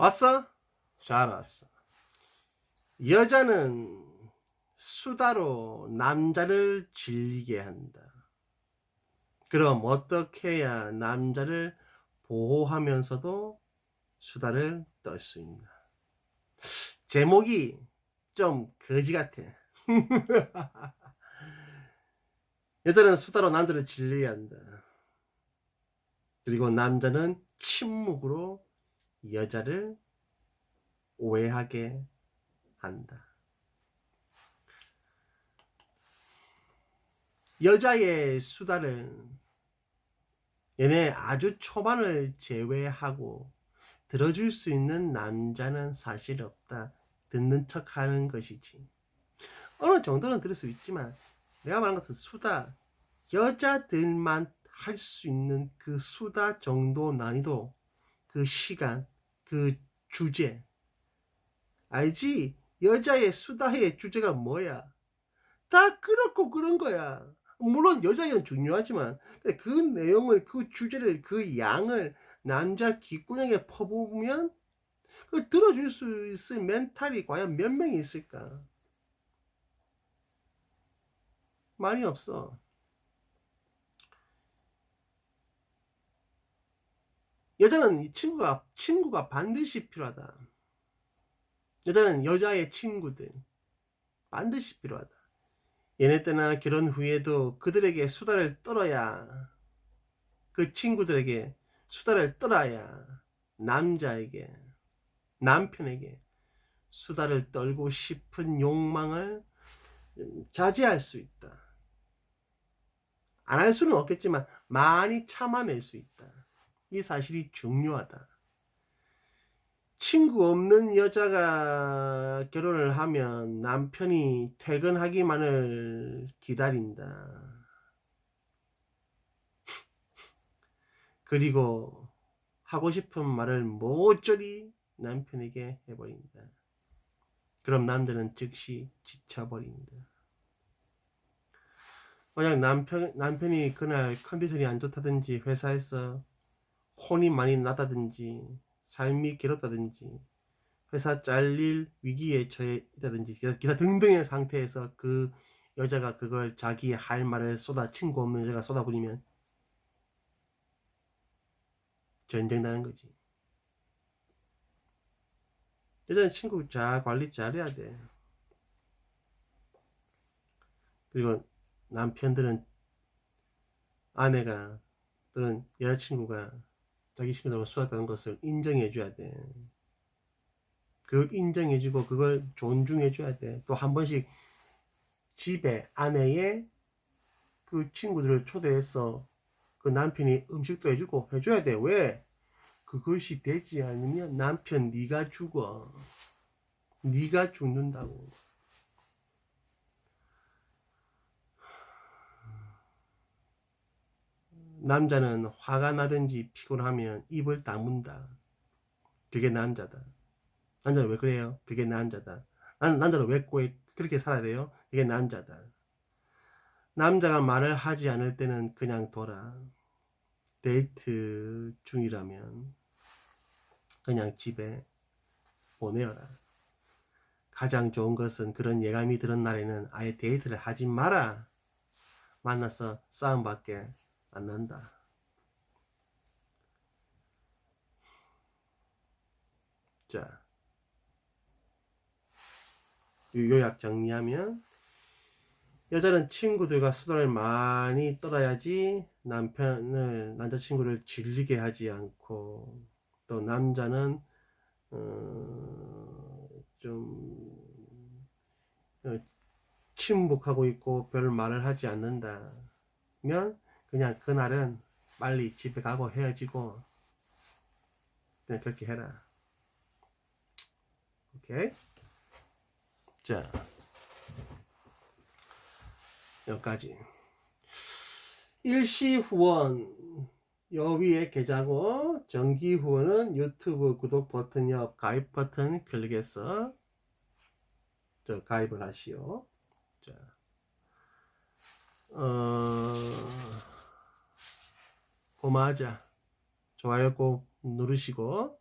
왔어? 잘 왔어. 여자는 수다로 남자를 즐기게 한다. 그럼 어떻게 해야 남자를 보호하면서도 수다를 떨 수 있나? 제목이 좀 거지 같아. 여자는 수다로 남자를 즐기게 한다. 그리고 남자는 침묵으로 여자를 오해하게 한다. 여자의 수다를 얘네 아주 초반을 제외하고 들어줄 수 있는 남자는 사실 없다. 듣는 척 하는 것이지. 어느 정도는 들을 수 있지만 내가 말한 것은 수다. 여자들만 할 수 있는 그 수다 정도 난이도, 그 시간, 그 주제. 알지? 여자의 수다의 주제가 뭐야? 다 그렇고 그런 거야. 물론 여자에게는 중요하지만 그 내용을 그 주제를 그 양을 남자 귓구녕에 퍼부으면 그 들어줄 수 있을 멘탈이 과연 몇 명이 있을까? 많이 없어. 여자는 이 친구가 친구가 반드시 필요하다. 여자는 여자의 친구들 반드시 필요하다. 얘네 때나 결혼 후에도 그들에게 수다를 떨어야 그 친구들에게 수다를 떨어야 남자에게 남편에게 수다를 떨고 싶은 욕망을 자제할 수 있다. 안 할 수는 없겠지만 많이 참아낼 수 있다. 이 사실이 중요하다. 친구 없는 여자가 결혼을 하면 남편이 퇴근하기만을 기다린다. 그리고 하고 싶은 말을 모조리 남편에게 해버린다. 그럼 남자는 즉시 지쳐버린다. 만약 남편, 남편이 그날 컨디션이 안 좋다든지 회사에서 혼이 많이 났다든지 삶이 괴롭다든지 회사 잘릴 위기에 처해 있다든지 기타, 등등의 상태에서 그 여자가 그걸 자기의 할 말을 쏟아 친구 없는 여자가 쏟아부리면 전쟁 나는 거지. 여자는 친구 잘 관리 잘해야 돼. 그리고 남편들은 아내가 또는 여자친구가 자기 친구들하고 수다다는 것을 인정해줘야 돼. 그걸 인정해주고 그걸 존중해줘야 돼. 또 한 번씩 집에 아내의 그 친구들을 초대해서 그 남편이 음식도 해주고 해줘야 돼. 왜? 그것이 되지 않으면 남편 네가 죽어. 네가 죽는다고. 남자는 화가 나든지 피곤하면 입을 다문다. 그게 남자다. 남자는 왜 그래요? 그게 남자다. 난 남자는 왜꼭 그렇게 살아야 돼요? 그게 남자다. 남자가 말을 하지 않을 때는 그냥 둬라. 데이트 중이라면 그냥 집에 보내어라. 가장 좋은 것은 그런 예감이 드는 날에는 아예 데이트를 하지 마라. 만나서 싸움밖에 안 난다. 자, 요약 정리하면 여자는 친구들과 수다를 많이 떨어야지 남편을 남자친구를 질리게 하지 않고 또 남자는 어, 좀 어, 침묵하고 있고 별 말을 하지 않는다면 그냥 그날은 빨리 집에 가고 헤어지고 그냥 그렇게 해라. 오케이? 자, 여기까지. 일시 후원 여 위에 계좌고 정기 후원은 유튜브 구독 버튼 옆 가입 버튼 클릭해서 저 가입을 하시오. 자, 어, 고마하자. 좋아요 꼭 누르시고